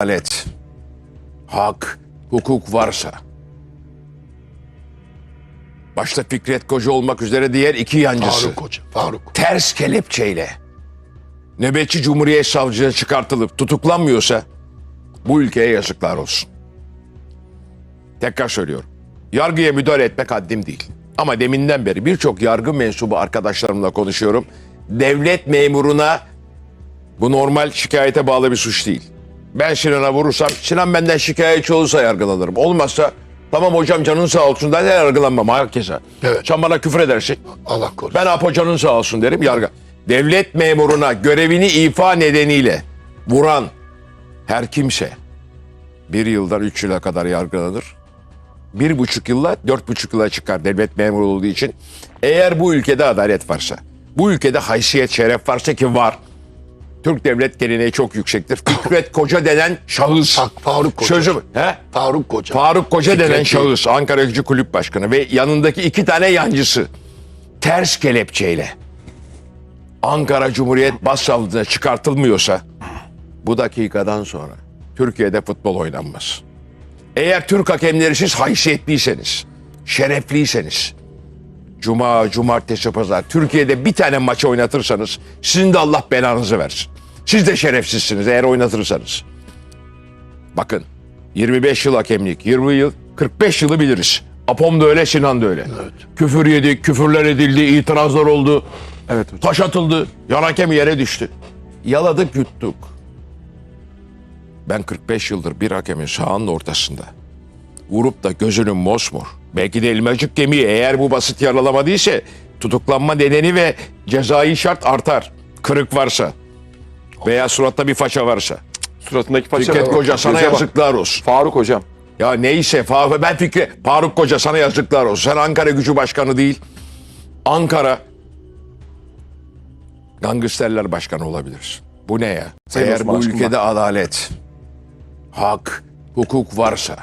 adalet, hak, hukuk varsa, başta Fikret Koca olmak üzere diğer iki yancısı, Faruk Hoca. Faruk. ters kelepçeyle nöbetçi Cumhuriyet Savcı'na çıkartılıp tutuklanmıyorsa bu ülkeye yazıklar olsun. Tekrar söylüyorum. Yargıya müdahale etmek haddim değil. Ama deminden beri birçok yargı mensubu arkadaşlarımla konuşuyorum. Devlet memuruna bu normal şikayete bağlı bir suç değil. Ben Sinan'a vurursam Sinan benden şikayetçi olursa yargılanırım. Olmazsa tamam hocam canın sağ olsun der yargılanmam herkese. Evet. Sen bana küfür edersin. Allah korusun. Ben Apo canın sağ olsun derim yargı. Devlet memuruna görevini ifa nedeniyle vuran her kimse bir yıldan üç yıla kadar yargılanır. Bir buçuk yılla dört buçuk yıla çıkar devlet memuru olduğu için. Eğer bu ülkede adalet varsa, bu ülkede haysiyet, şeref varsa ki var. Türk devlet geleneği çok yüksektir. Fikret Koca denen şahıs. Bak, Faruk Koca. Sözüm. He? Faruk Koca. Faruk Koca Fikret denen şahıs Ankara Gücü Kulüp Başkanı ve yanındaki iki tane yancısı ters kelepçeyle Ankara Cumhuriyet Başsavcılığına çıkartılmıyorsa bu dakikadan sonra Türkiye'de futbol oynanmaz. Eğer Türk hakemleri siz haysiyetliyseniz, şerefliyseniz, Cuma, cumartesi, pazar Türkiye'de bir tane maçı oynatırsanız sizin de Allah belanızı versin. Siz de şerefsizsiniz eğer oynatırsanız. Bakın 25 yıl hakemlik, 20 yıl, 45 yılı biliriz. Apom da öyle, Sinan da öyle. Küfür yedik, küfürler edildi, itirazlar oldu. Evet hocam. Taş atıldı, yan hakem yere düştü. Yaladık yuttuk. Ben 45 yıldır bir hakemin sağının ortasında vurup da gözünün mosmor. Belki de elmacık gemiyi eğer bu basit yaralama değilse tutuklanma nedeni ve cezai şart artar. Kırık varsa veya suratta bir faça varsa. Suratındaki paça. Fikret Koca sana yazıklar olsun. Faruk hocam. Ya neyse Fa- ben Fikri Faruk Koca sana yazıklar olsun. Sen Ankara Gücü Başkanı değil. Ankara Gangsterler Başkanı olabilirsin. Bu ne ya? Sayın Eğer Osman bu Aşkın ülkede adalet, hak, hukuk varsa